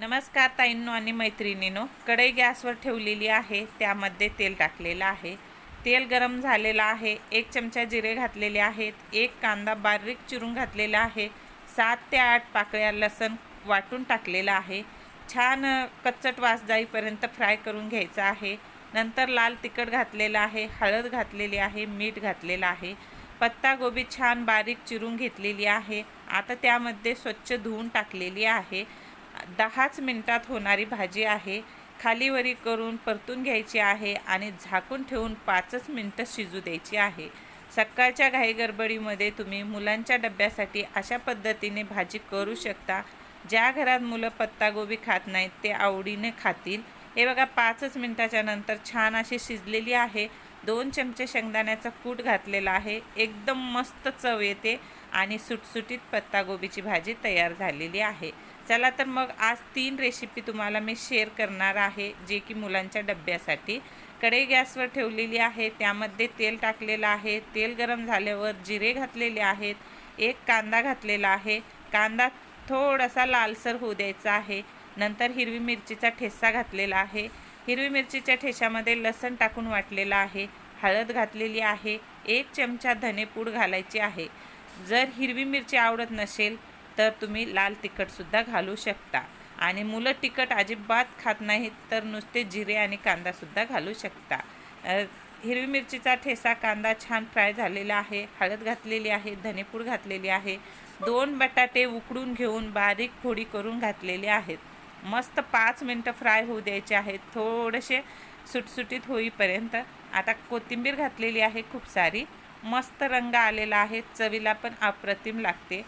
नमस्कार ताईंनो आणि मैत्रिणीनो कढई गॅसवर ठेवलेली आहे त्यामध्ये तेल टाकलेलं आहे. तेल गरम झालेलं आहे एक चमचा जिरे घातलेले आहेत एक कांदा बारीक चिरून घातलेला आहे सात ते आठ पाकळ्या लसण वाटून टाकलेला आहे. छान कच्चट वास जाईपर्यंत फ्राय करून घ्यायचा आहे. नंतर लाल तिखट घातलेलं आहे हळद घातलेली आहे मीठ घातलेलं आहे. पत्तागोबी छान बारीक चिरून घेतलेली आहे. आता त्यामध्ये स्वच्छ धुवून टाकलेली आहे. दहाच मिनटात होणारी भाजी आहे. खालीवरी करून परतून घ्यायची आहे आणि झाकून ठेवून पाचच मिनटं शिजू द्यायची आहे. सकाळच्या घाईगडबडीमध्ये तुम्ही मुलांच्या डब्यासाठी अशा पद्धतीने भाजी करू शकता. ज्या घरात मुलं पत्तागोबी खात नाहीत ते आवडीने खातील. हे बघा पाचच मिनटाच्या नंतर छान अशी शिजलेली आहे. दोन चमचे शेंगदाण्याचा कूट घातलेला आहे. एकदम मस्त चव येते आणि सुटसुटीत पत्तागोबीची भाजी तयार झालेली आहे. चला तर मग आज तीन रेसिपी तुम्हाला मी शेअर करणार आहे जे की मुलांच्या डब्यासाठी. कढई गॅसवर ठेवलेली आहे त्यामध्ये तेल टाकलेलं आहे. तेल गरम झाल्यावर जिरे घातलेले आहेत एक कांदा घातलेला आहे. कांदा थोडासा लालसर होऊ द्यायचा आहे. नंतर हिरवी मिरचीचा ठेसा घातलेला आहे. हिरवी मिरचीच्या ठेशामध्ये लसण टाकून वाटलेला आहे. हळद घातलेली आहे. एक चमचा धनेपूड घालायची आहे. जर हिरवी मिरची आवडत नसेल तर तुम्ही लाल तिखटसुद्धा घालू शकता. आणि मुलं तिखट अजिबात खात नाहीत तर नुसते जिरे आणि कांदासुद्धा घालू शकता. हिरवी मिरचीचा ठेसा कांदा छान फ्राय झालेला आहे हळद घातलेली आहे धनेपूड घातलेली आहे. दोन बटाटे उकडून घेऊन बारीक फोडी करून घातलेले आहेत. मस्त पाच मिनटं फ्राय होऊ द्यायचे आहेत. थोडेसे सुटसुटीत होईपर्यंत आता कोथिंबीर घातलेली आहे खूप सारी. मस्त रंग आलेला आहे. चवीला पण अप्रतिम लागते.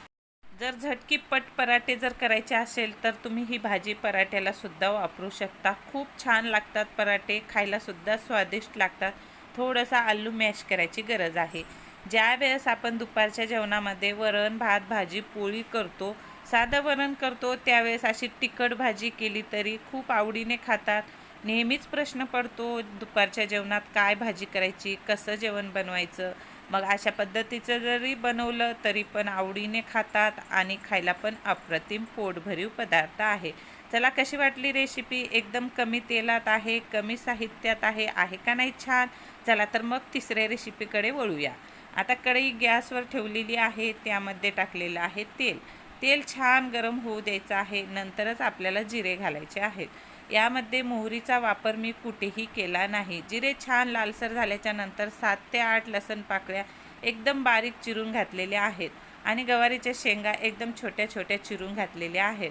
जर झटकीपट पराठे जर करायचे असेल तर तुम्ही ही भाजी पराठ्याला सुद्धा वापरू शकता. खूप छान लागतात पराठे खायलासुद्धा स्वादिष्ट लागतात. थोडंसं आलू मॅश करायची गरज आहे. ज्या वेळेस आपण दुपारच्या जेवणामध्ये वरण भात भाजी पोळी करतो साधं वरण करतो त्यावेळेस अशी तिखट भाजी केली तरी खूप आवडीने खातात. नेहमीच प्रश्न पडतो दुपारच्या जेवणात काय भाजी करायची कसं जेवण बनवायचं मग अशा पद्धतीचं जरी बनवलं तरी पण आवडीने खातात आणि खायला पण अप्रतिम पोटभरीव पदार्थ आहे. चला कशी वाटली रेसिपी एकदम कमी तेलात आहे कमी साहित्यात आहे आहे का नाही छान? चला तर मग तिसऱ्या रेसिपीकडे वळूया. आता कढई गॅसवर ठेवलेली आहे त्यामध्ये टाकलेलं आहे तेल. तेल छान गरम होऊ द्यायचं आहे नंतरच आपल्याला जिरे घालायचे आहेत. यामध्ये मोहरीचा वापर मी कुठेही केला नाही. जिरे छान लालसर झाल्याच्यानंतर सात ते आठ लसण पाकळ्या एकदम बारीक चिरून घातलेल्या आहेत आणि गवारीच्या शेंगा एकदम छोट्या छोट्या चिरून घातलेल्या आहेत.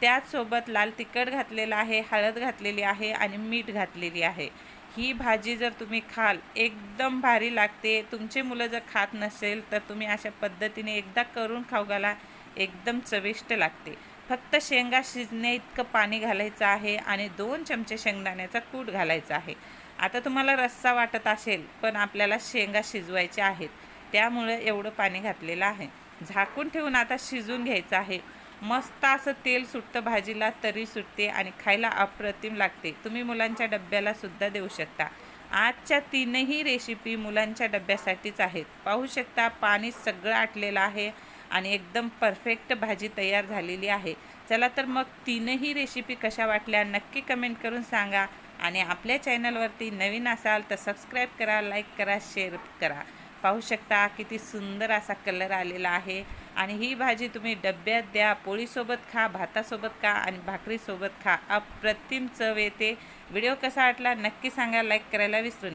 त्याचसोबत लाल तिखट घातलेलं आहे हळद घातलेली आहे आणि मीठ घातलेली आहे. ही भाजी जर तुम्ही खाल एकदम भारी लागते. तुमचे मुलं जर खात नसेल तर तुम्ही अशा पद्धतीने एकदा करून खाऊ घाला एकदम चविष्ट लागते. फक्त शेंगा शिजणे इतकं पाणी घालायचं आहे आणि दोन चमचे शेंगदाण्याचा कूट घालायचा आहे. आता तुम्हाला रस्सा वाटत असेल पण आपल्याला शेंगा शिजवायच्या आहेत. त्यामुळे एवढं पाणी घातलेलं आहे. झाकून ठेवून आता शिजून घ्यायचं आहे. मस्त असं तेल सुटतं भाजीला तरी सुटते आणि खायला अप्रतिम लागते. तुम्ही मुलांच्या डब्याला सुद्धा देऊ शकता. आजच्या तीनही रेसिपी मुलांच्या डब्यासाठीच आहेत. पाहू शकता पाणी सगळं आटलेलं आहे. आणि एकदम परफेक्ट भाजी तयार झालेली आहे. चला तर मग तीनही रेसिपी कशा वाटल्या नक्की कमेंट करून सांगा आणि आपल्या चॅनलवरती नवीन असाल तर सबस्क्राईब करा लाईक करा शेअर करा. पाहू शकता किती सुंदर असा कलर आलेला आहे. आणि ही भाजी तुम्ही डब्यात द्या पोळीसोबत खा भातासोबत खा आणि भाकरीसोबत खा. अप्रतिम चव येते. व्हिडिओ कसा वाटला नक्की सांगा लाईक करायला विसरू